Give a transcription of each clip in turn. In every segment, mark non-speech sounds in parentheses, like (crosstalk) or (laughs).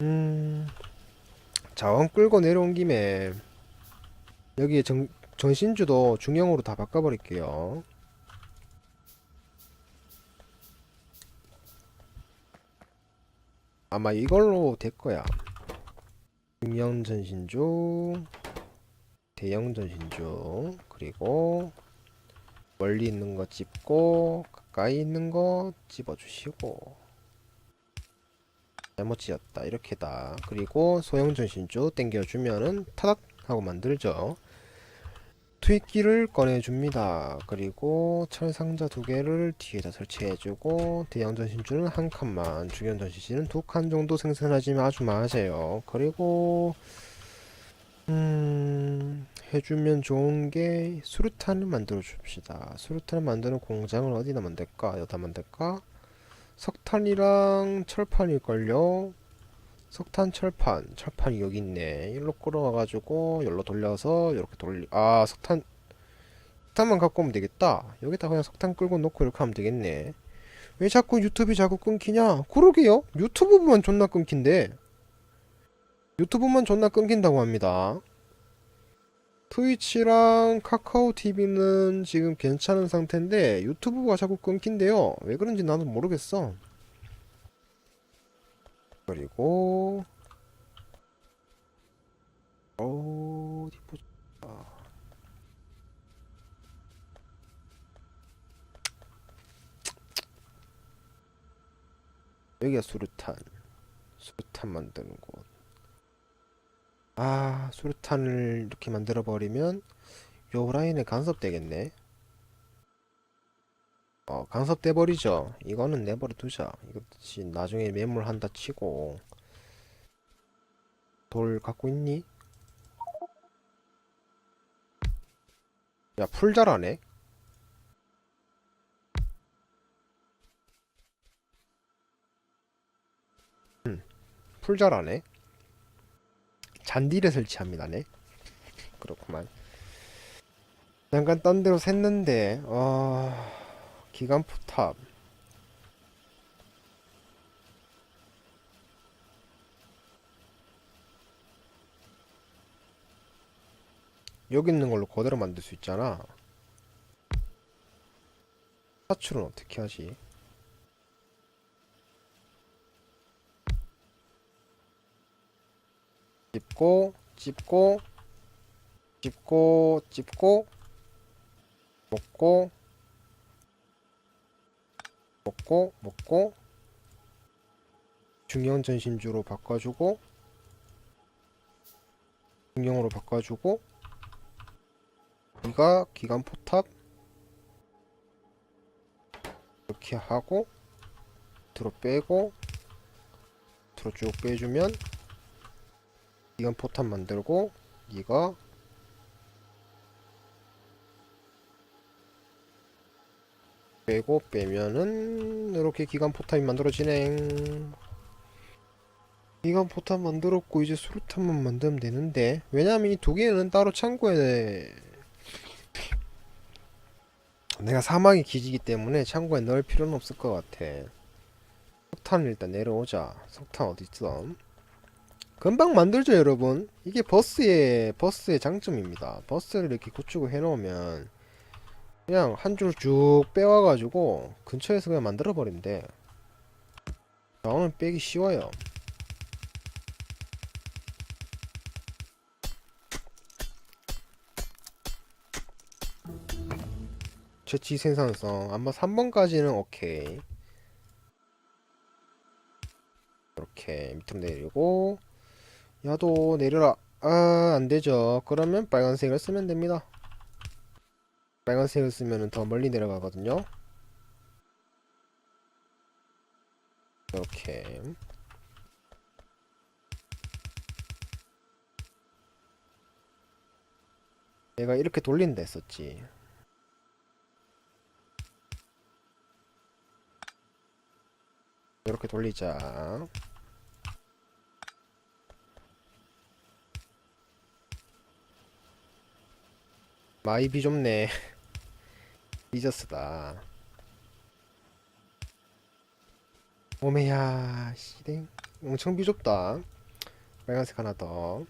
음, 자원 끌고 내려온 김에 여기에 정, 전신주도 중형으로 다 바꿔버릴게요. 아마 이걸로 될 거야. 중형 전신주, 대형 전신주, 그리고 멀리 있는 거 집고 가까이 있는 거 집어주시고 잘못 지었다. 이렇게다. 그리고 소형 전신주 땡겨주면은 타닥 하고 만들죠. 투입기를 꺼내줍니다. 그리고 철상자 두 개를 뒤에다 설치해주고 대형 전신주는 한 칸만 중형 전신주는 두 칸 정도 생산하지만 아주 마세요. 그리고 음 해주면 좋은 게 수류탄을 만들어 줍시다. 수류탄을 만드는 공장을 어디다 만들까? 여기다 만들까 석탄이랑 철판일걸요? 석탄 철판. 철판이 여기 있네. 일로 끌어와가지고 여기로 돌려서 이렇게 돌리 아 석탄. 석탄만 갖고 오면 되겠다. 여기다 그냥 석탄 끌고 놓고 이렇게 하면 되겠네. 왜 자꾸 유튜브 자꾸 끊기냐? 그러게요. 유튜브만 존나 끊긴대 유튜브만 존나 끊긴다고 합니다 트위치랑 카카오 TV는 지금 괜찮은 상태인데 유튜브가 자꾸 끊긴대요. 왜 그런지 나도 모르겠어. 그리고 어디 보자. 여기가 수류탄. 수류탄 만드는 곳. 아, 수류탄을 이렇게 만들어 버리면 요 라인에 간섭되겠네. 어, 간섭돼 버리죠. 이거는 내버려 두자. 지- 나중에 매물한다 치고 돌 갖고 있니? 야, 풀 잘하네. 음, 풀 잘하네. 잔디를 설치합니다네. 그렇구만. 잠깐 딴 데로 샜는데, 어, 기관 포탑. 여기 있는 걸로 그대로 만들 수 있잖아. 사출은 어떻게 하지? 찝고 찝고 찝고 찝고 먹고 먹고 먹고 중형 전신주로 바꿔주고 중형으로 바꿔주고 이가 기관 포탑 이렇게 하고 들어 빼고 들어 쭉 빼주면 이건 포탄 만들고 이거 빼고 빼면은 이렇게 기관 포탄이 만들어지네. 기관 포탄 만들었고 이제 수류탄만 만들면 되는데 왜냐면 이 두 개는 따로 창고에 내가 사막이 기지기 때문에 창고에 넣을 필요는 없을 것 같아. 석탄을 일단 내려오자. 석탄 어디 있어 금방 만들죠 여러분. 이게 버스의 버스의 장점입니다. 버스를 이렇게 구축을 해 놓으면 그냥 한 줄 쭉 빼와 가지고 근처에서 그냥 만들어 버린대 자원을 빼기 쉬워요. 채취 생산성 아마 3번까지는 오케이. 이렇게 밑으로 내리고 야도 내려라. 아 안되죠. 그러면 빨간색을 쓰면 됩니다. 빨간색을 쓰면 더 멀리 내려가거든요. 이렇게. 얘가 이렇게 돌린다 했었지. 이렇게 돌리자 마이비 좁네 (laughs) 리저스다 오메야 시댕 엄청 비좁다. 빨간색 하나 더.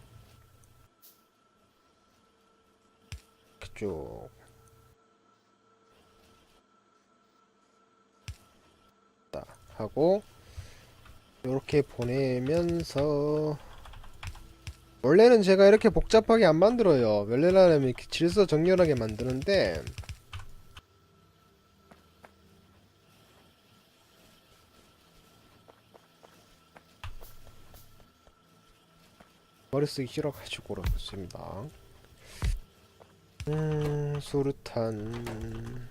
딱 하고 이렇게 보내면서 원래는 제가 이렇게 복잡하게 안 만들어요. 원래라면 이렇게 질서 정렬하게 만드는데 머리 쓰기 싫어가지고 그렇습니다. 음, 수류탄.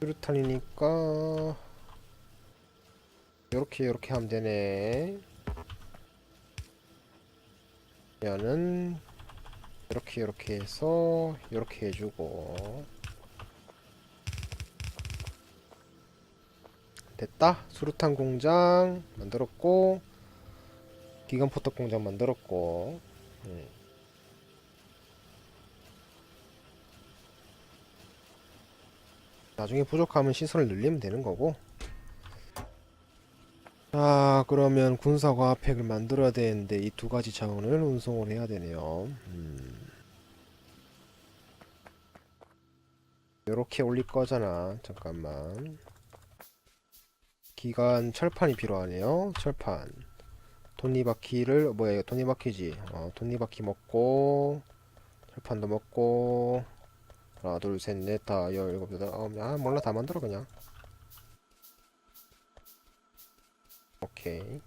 수류탄이니까 요렇게 요렇게 하면 되네. 얘는 이렇게 이렇게 해서 이렇게 해주고 됐다. 수류탄 공장 만들었고 기관 포탑 공장 만들었고. 음. 나중에 부족하면 시설을 늘리면 되는 거고 자 그러면 군사과학팩을 만들어야 되는데 이 두 가지 자원을 운송을 해야 되네요. 음. 요렇게 올릴 거잖아. 잠깐만. 기관 철판이 필요하네요. 철판. 톱니바퀴를 뭐야 이거 톱니바퀴지. 어 톱니바퀴 먹고 철판도 먹고. 하나 둘 셋 넷 다 열 일곱 여덟 아홉 아 몰라. 다 만들어 그냥 오케이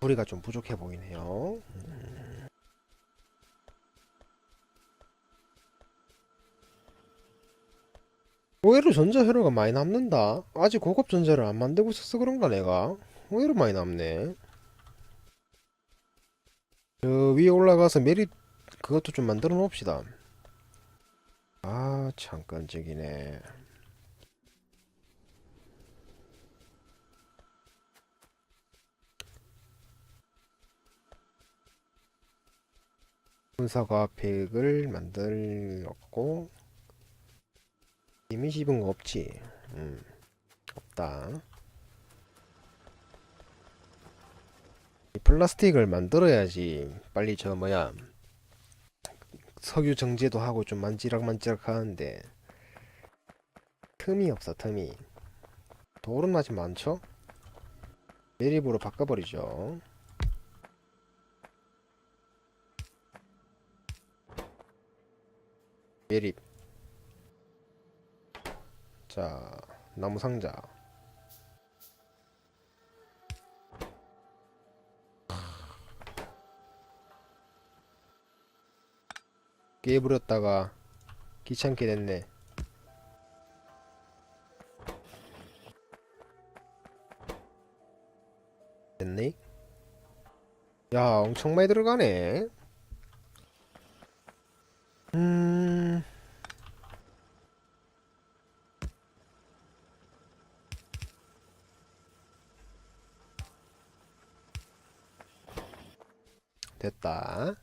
우리가 좀 부족해 보이네요. 음. 의외로 전자회로가 많이 남는다. 아직 고급 전자를 안 만들고 있어서 그런가 내가? 의외로 많이 남네. 저 위에 올라가서 메리 그것도 좀 만들어 놓읍시다. 아참 끈적이네 분사과학팩을 만들었고 이미 집은 거 없지? 음 없다. 이 플라스틱을 만들어야지 빨리 저 뭐야 석유 정제도 하고 좀 만지락만지락 하는데 틈이 없어 틈이. 돌은 아직 많죠? 매립으로 바꿔버리죠 매립 자 나무 상자. 깨부렸다가 귀찮게 됐네. 됐네? 야 엄청 많이 들어가네 음. 됐다.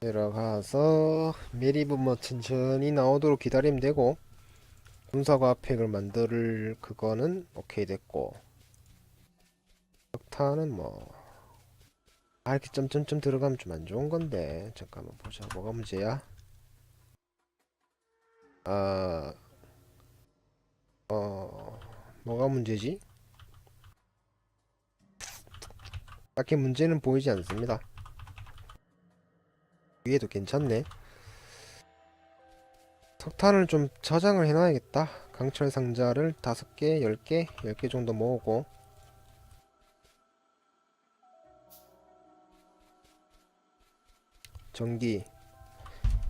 들어가서 메리브 뭐 천천히 나오도록 기다리면 되고 군사과학팩을 만들 그거는 오케이 됐고 석탄은 뭐 아 이렇게 점점점 들어가면 좀 안 좋은 건데 잠깐만 보자 뭐가 문제야 아 어, 뭐가 문제지? 딱히 문제는 보이지 않습니다. 위에도 괜찮네. 석탄을 좀 저장을 해놔야겠다. 강철 상자를 5개, 10개, 10개 정도 모으고 전기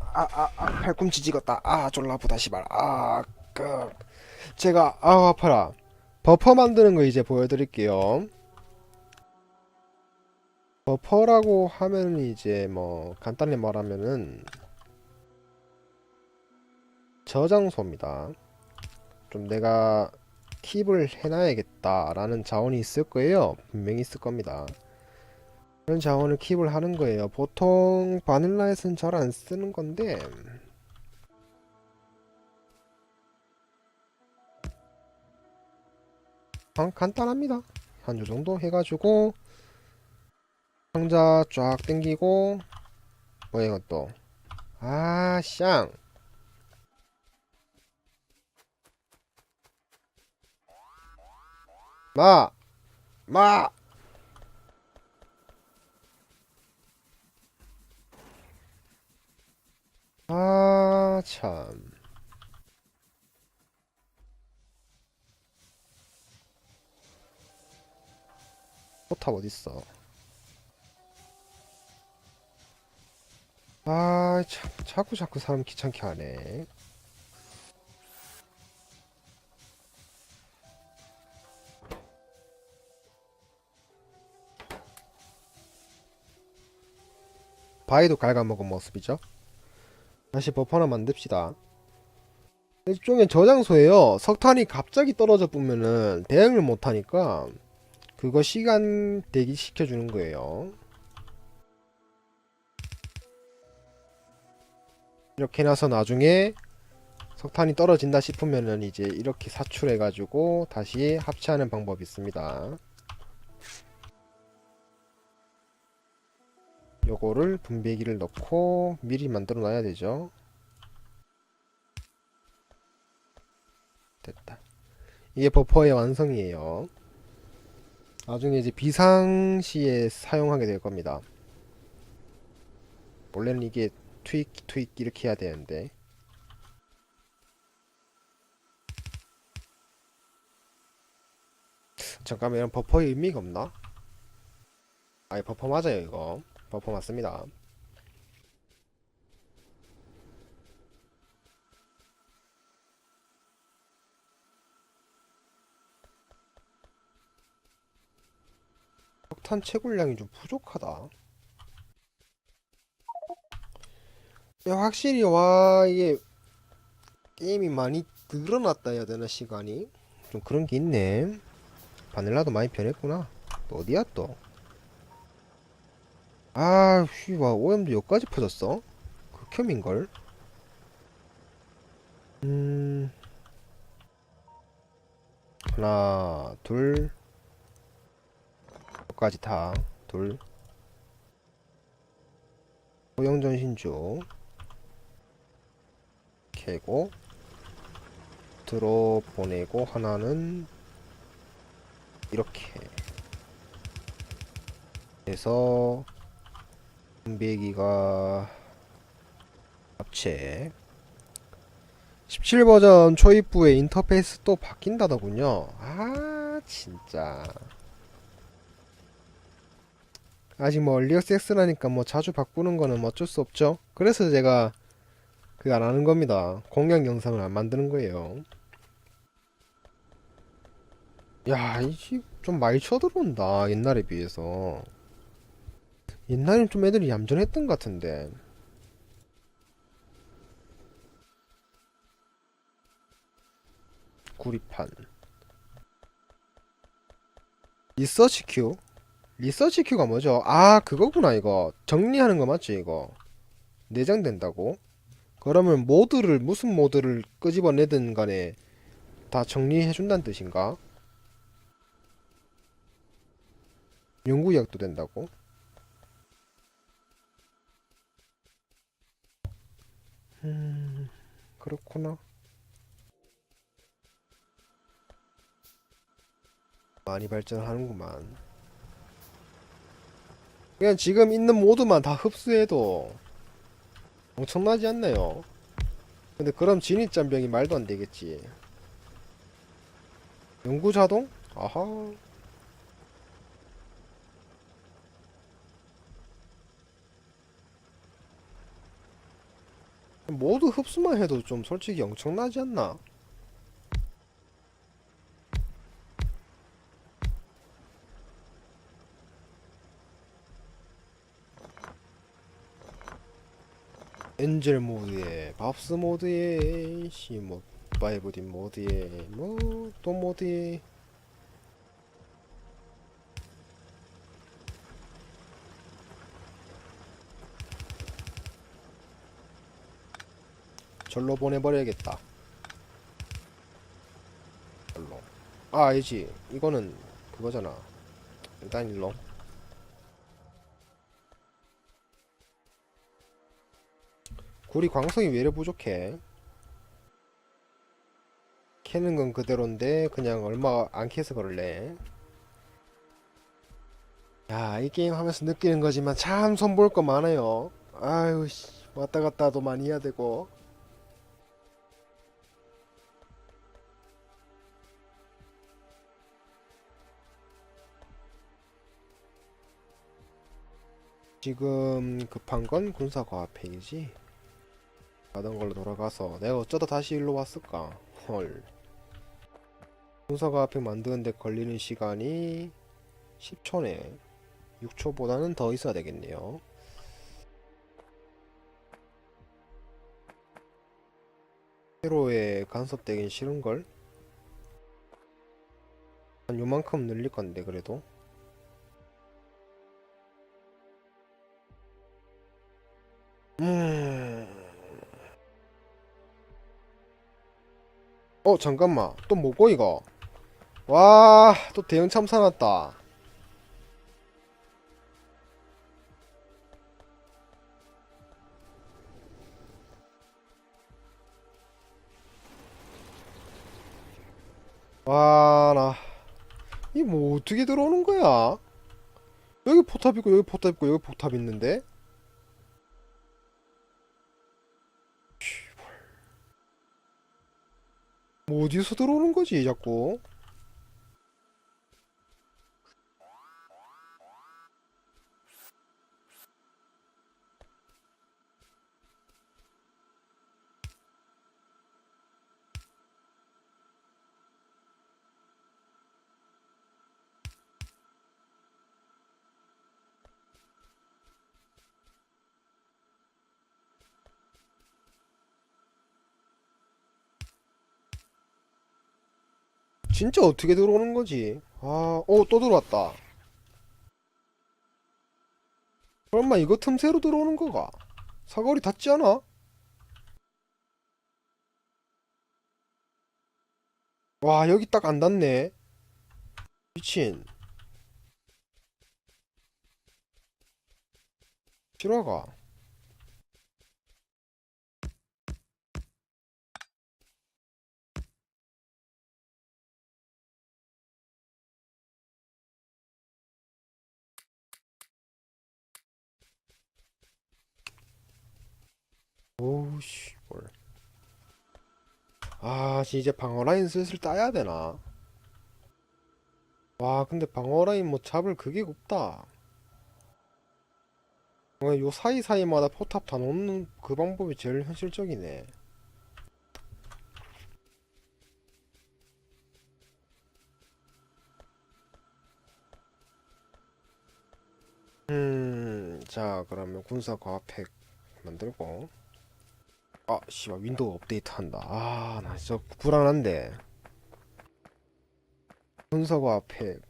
아아 아 팔꿈치 찍었다 아 졸라 아프다 시발 아그 제가 아 아파라 버퍼 만드는 거 이제 보여드릴게요 버퍼라고 하면 이제 뭐 간단히 말하면은 저장소입니다. 좀 내가 킵을 해놔야겠다라는 자원이 있을 거예요. 분명히 있을 겁니다. 그런 자원을 킵을 하는 거예요. 보통 바닐라에서는 잘 안 쓰는 건데 간- 간단합니다. 한 요 정도 해가지고 상자 쫙 당기고 뭐야 이것도 아 쌍. 마! 마! 아, 참. 포탑 어딨어? 아, 참, 자꾸 자꾸 사람 귀찮게 하네. 바위도 갉아먹은 모습이죠. 다시 버퍼 하나 만듭시다. 일종의 저장소예요. 석탄이 갑자기 떨어져 보면은 대응을 못하니까 그거 시간 대기 시켜 주는 거예요. 이렇게 해놔서 나중에 석탄이 떨어진다 싶으면은 이제 이렇게 사출해 가지고 다시 합체하는 방법이 있습니다. 요거를 분배기를 넣고 미리 만들어 놔야 되죠. 됐다. 이게 버퍼의 완성이에요. 나중에 이제 비상시에 사용하게 될 겁니다. 원래는 이게 트윅 트윅 이렇게 해야 되는데 잠깐만 이런 버퍼의 의미가 없나? 아니 버퍼 맞아요 이거 버퍼 맞습니다. 석탄 채굴량이 좀 부족하다. 야, 확실히 와 이게 게임이 많이 늘어났다 해야 되나 시간이? 좀 그런 게 있네. 바닐라도 많이 변했구나. 또 어디야 또 아, 휘, 와, 오염도 여기까지 퍼졌어? 극혐인걸? 음, 하나, 둘, 여기까지 다, 둘, 소형전신주, 캐고, 들어 보내고, 하나는, 이렇게, 해서, 분배기가 합체. 17버전 초입부에 인터페이스 또 바뀐다더군요. 아 진짜. 아직 뭐 얼리어섹스라니까 뭐 자주 바꾸는 거는 뭐 어쩔 수 없죠. 그래서 제가 그안 하는 겁니다. 공략 영상을 안 만드는 거예요. 야, 이집 좀 많이 쳐들어온다 옛날에 비해서 옛날엔 좀 애들이 얌전했던 것 같은데. 구리판. 리서치 큐? 리서치 큐가 뭐죠? 아, 그거구나, 이거. 정리하는 거 맞지, 이거? 내장된다고? 그러면 모드를, 무슨 모드를 끄집어내든 간에 다 정리해준다는 뜻인가? 연구약도 된다고? 음, 그렇구나. 많이 발전하는구만. 그냥 지금 있는 모드만 다 흡수해도 엄청나지 않나요? 근데 그럼 진입장벽이 말도 안 되겠지. 연구자동? 아하. 모두 흡수만 해도 좀 솔직히 엄청나지 않나? 엔젤 모드에 밥스 모드에 시뭐 바이브딘 모드에 뭐 또 모드에 절로 보내버려야겠다. 절로. 아 알지. 이거는 그거잖아. 일단 일로. 구리 광석이 왜 이래 부족해? 캐는 건 그대로인데 그냥 얼마 안 캐서 그럴래? 야 이 게임 하면서 느끼는 거지만 참 손볼 거 많아요. 아유 씨. 왔다 갔다 도 많이 해야 되고 지금 급한 건 군사과학팩이지? 가던 걸로 돌아가서 내가 어쩌다 다시 일로 왔을까? 헐. 군사과학팩 만드는데 걸리는 시간이 10초네. 6초보다는 더 있어야 되겠네요. 세로에 간섭되긴 싫은걸? 한 요만큼 늘릴 건데 그래도 어 잠깐만. 또 뭐고 이거? 와 또 대형 참사 났다. 와나. 이 뭐 어떻게 들어오는 거야? 여기 포탑 있고 여기 포탑 있고 여기 포탑 있는데 뭐 어디서 들어오는 거지 자꾸 진짜 어떻게 들어오는 거지? 아, 어, 또 들어왔다. 설마 이거 틈새로 들어오는 거가? 사거리 닿지 않아? 와 여기 딱 안 닿네. 미친. 실화가 오우씨 뭘. 아 이제 방어 라인 슬슬 따야 되나 와 근데 방어 라인 뭐 잡을 그게 없다 어, 요 사이사이마다 포탑 다 놓는 그 방법이 제일 현실적이네 음, 자, 그러면 군사 과학팩 만들고. 아, 씨발, 윈도우 업데이트 한다. 아, 나 진짜 불안한데. 군사 과학팩.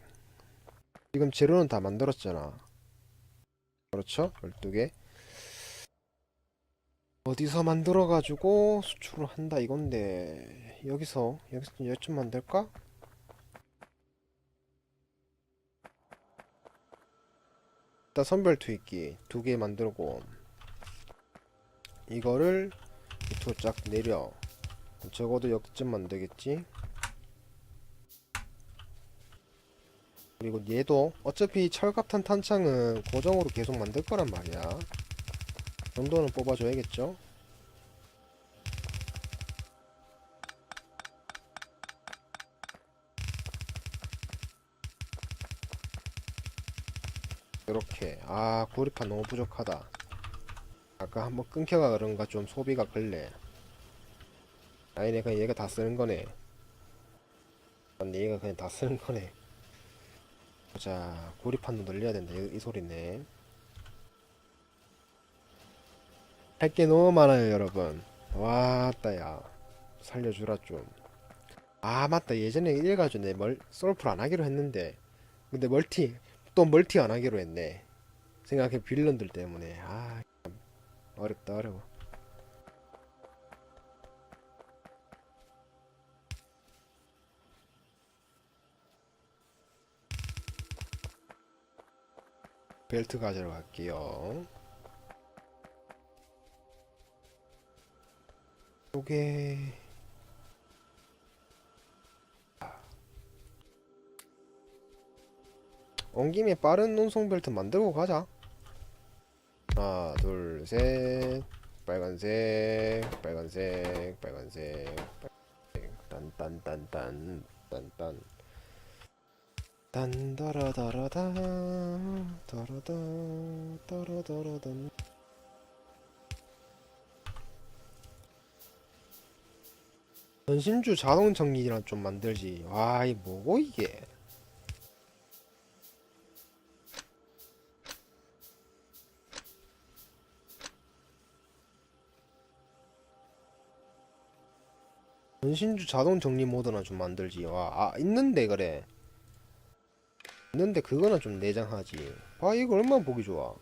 지금 재료는 다 만들었잖아. 그렇죠? 12개. 어디서 만들어가지고 수출을 한다 이건데. 여기서, 여기서 여좀 만들까? 일단 선별 투입기 두 개 만들고 이거를 밑으로 쫙 내려. 적어도 여기쯤 만들겠지? 그리고 얘도 어차피 철갑탄 탄창은 고정으로 계속 만들 거란 말이야. 정도는 뽑아줘야겠죠? 이렇게. 아 고리판 너무 부족하다 아까 한번 끊겨가 그런가 좀 소비가 걸래. 아니네 그냥 얘가 다 쓰는 거네. 얘가 그냥 다 쓰는 거네. 보자. 고리판도 늘려야 된다. 이, 이 소리네. 할 게 너무 많아요 여러분. 와따 야. 살려주라 좀 아 맞다. 예전에 이래가지고 내 멀, 솔프를 안 하기로 했는데. 근데 멀티 또 멀티 안 하기로 했네. 생각해 빌런들 때문에. 아. 참 어렵다 어려워. 벨트 가져러 갈게요. 요게 온 김에 빠른 운송 벨트 만들고 가자. 하나, 둘, 셋. 빨간색, 빨간색, 빨간색, 빨간색. 딴딴딴딴, 딴딴. 딴따라다라다, 따라다, 따라다라단. 전신주 자동 정리랑 좀 만들지. 와, 이 뭐고 이게? 전신주 자동 정리 모드나 좀 만들지. 와, 아, 있는데 그래. 있는데 그거는 좀 내장하지. 아, 이거 얼마나 보기 좋아.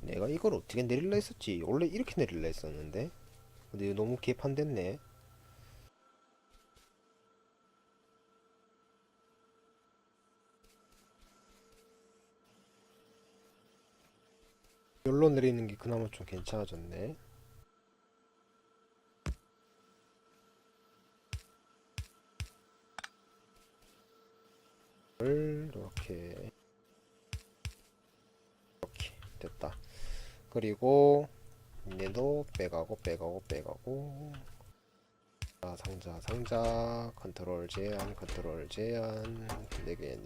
내가 이걸 어떻게 내릴라 했었지? 원래 이렇게 내릴라 했었는데. 근데 너무 개판됐네. 열로 내리는 게 그나마 좀 괜찮아졌네. 이렇게 이렇게 됐다. 그리고 얘도 빼가고 빼가고 빼가고. 자, 상자 상자. 컨트롤 제한 컨트롤 제한. 4개.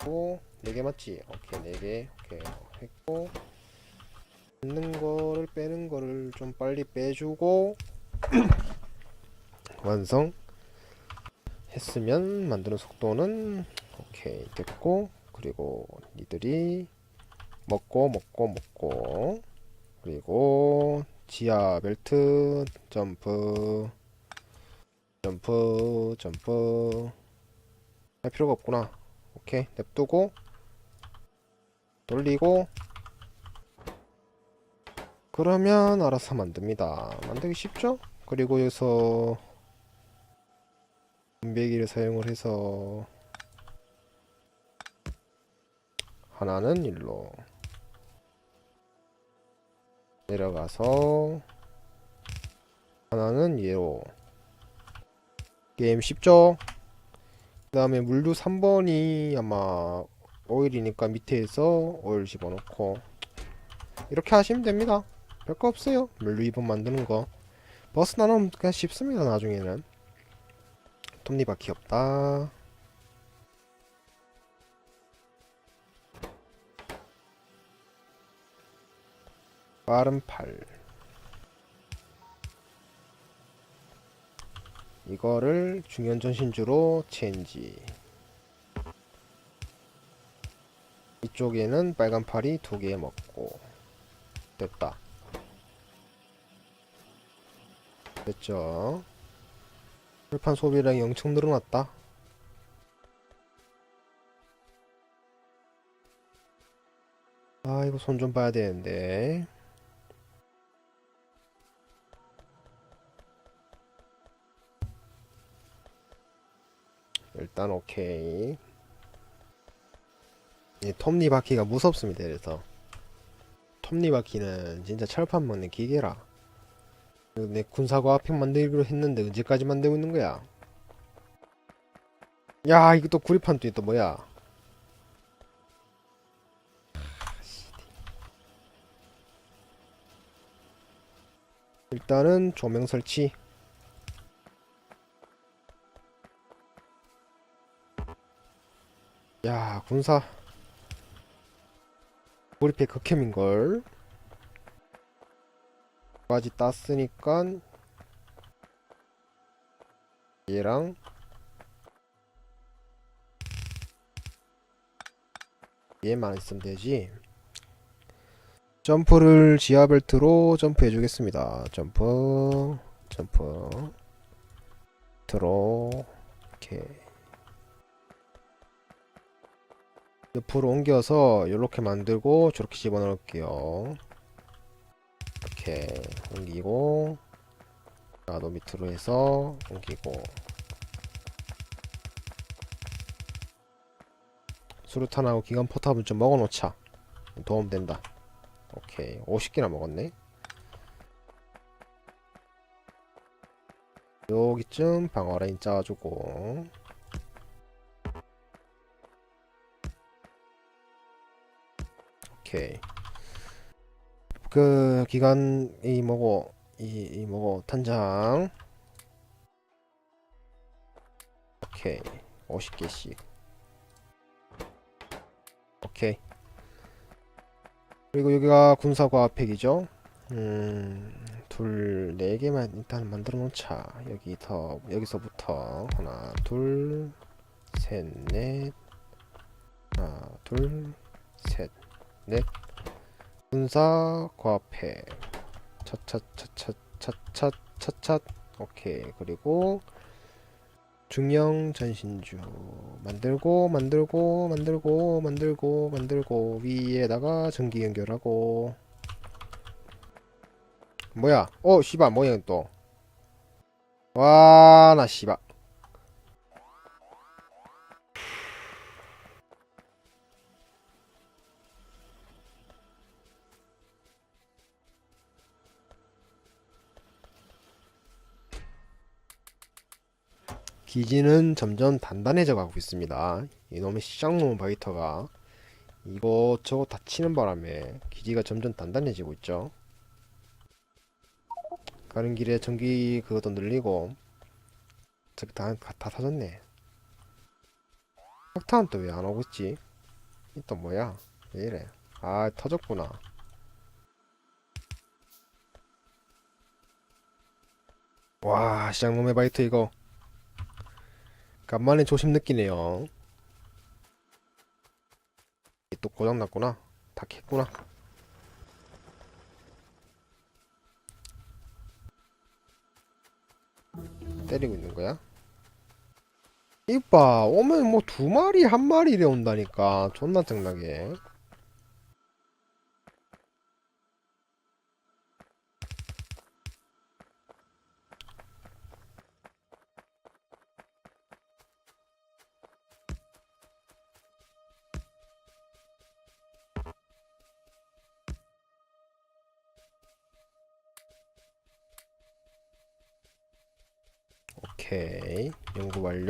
했고 4개 맞지? 오케이 4개. 오케이 했고. 있는 거를 빼는 거를 좀 빨리 빼주고. (clears throat) 완성. 했으면 만드는 속도는 오케이 됐고 그리고 니들이 먹고 먹고 먹고. 그리고 지하 벨트 점프 점프 점프. 할 필요가 없구나. 오케이. 냅두고 돌리고. 그러면 알아서 만듭니다. 만들기 쉽죠? 그리고 여기서 분배기를 사용을 해서 하나는 일로. 내려가서 하나는 얘로. 게임 쉽죠? 그 다음에 물류 3번이 아마 오일이니까 밑에서 오일 집어넣고. 이렇게 하시면 됩니다. 별거 없어요. 물류 2번 만드는 거. 버스 나누면 그냥 쉽습니다 나중에는. 톱니바퀴 없다 빠른 팔. 이거를 중연 전신주로 체인지. 이쪽에는 빨간 팔이 두 개 먹고. 됐다. 됐죠? 풀판 소비량이 엄청 늘어났다. 아 이거 손 좀 봐야 되는데 일단 오케이. 이 톱니바퀴가 무섭습니다 그래서. 톱니바퀴는 진짜 철판 먹는 기계라. 내 군사과학팩 만들기로 했는데 언제까지 만들고 있는 거야? 야 이거 또 구리판 또또 뭐야? 일단은 조명 설치 야 군사. 구리팩 극혐인걸. 까지 땄으니까. 얘랑. 얘만 있으면 되지. 점프를 지하 벨트로 점프해 주겠습니다. 점프 점프. 들어. 오케이 옆으로 옮겨서 이렇게 만들고 저렇게 집어넣을게요. 이렇게 옮기고 나도 밑으로 해서 옮기고. 수류탄하고 기관 포탑은 좀 먹어놓자. 도움된다. 오케이. 50개나 먹었네. 여기쯤 방어 라인 짜주고 오케이. 그 기간 이 뭐고 이, 이 뭐고 탄장. 오케이. 50개씩. 오케이. 그리고 여기가 군사과학팩이죠? 음, 둘, 네 개만 일단 만들어 놓자. 여기 더, 여기서부터. 하나, 둘, 셋, 넷, 하나, 둘, 셋, 넷. 군사 과팩. 차차차차차차차차. 오케이. 그리고 중형 전신주 만들고 만들고 만들고 만들고 만들고 위에다가 전기 연결하고 뭐야? 어, 씨발, 뭐야, 또. 와, 나 씨발. 기지는 점점 단단해져 가고 있습니다. 이놈의 쌍놈 바이터가 이것저것 다 치는 바람에 기지가 점점 단단해지고 있죠. 가는 길에 전기 그것도 늘리고 저기 다, 다 사졌네 석탄 또 왜 안 오고 있지? 이 또 뭐야? 왜 이래? 아 터졌구나 와 시장놈의 바이트 이거 간만에 조심 느끼네요. 또 고장났구나. 다 캤구나. 때리고 있는 거야? 이봐 오면 뭐 두 마리 한 마리 이래 온다니까. 존나 짱나게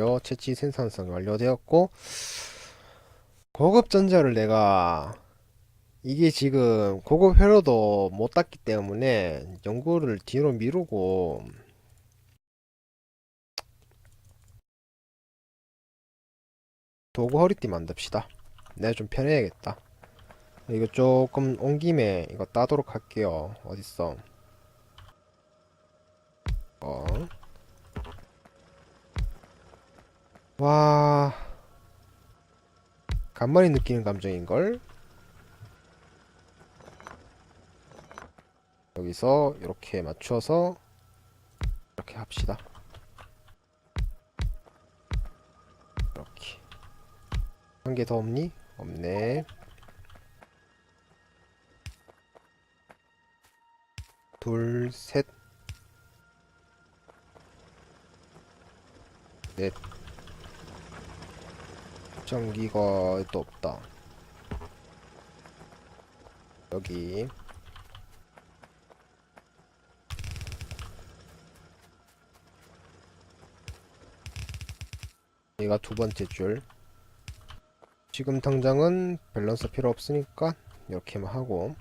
완료 채취 생산성 완료되었고 고급 전자를 내가 이게 지금 고급 회로도 못 땄기 때문에 연구를 뒤로 미루고 도구 허리띠 만듭시다. 내가 좀 편해야겠다. 이거 조금 온 김에 이거 따도록 할게요. 어딨어? 어 와. 간만에 느끼는 감정인걸? 여기서 이렇게 맞춰서 이렇게 합시다. 이렇게. 한 개 더 없니? 없네. 둘, 셋, 넷 전기가 또 없다. 여기 얘가 두 번째 줄. 지금 당장은 밸런스 필요 없으니까 이렇게만 하고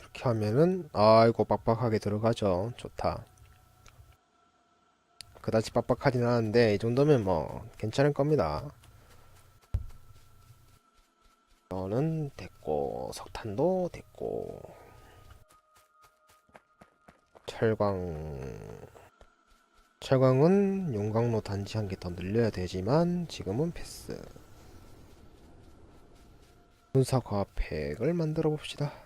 이렇게 하면은 아이고 빡빡하게 들어가죠. 좋다. 그다지 빡빡하진 않은데 이 정도면 뭐 괜찮을 겁니다. 저는 됐고 석탄도 됐고 철광 철광은 용광로 단지 한 개 더 늘려야 되지만 지금은 패스 분사과팩을 만들어 봅시다.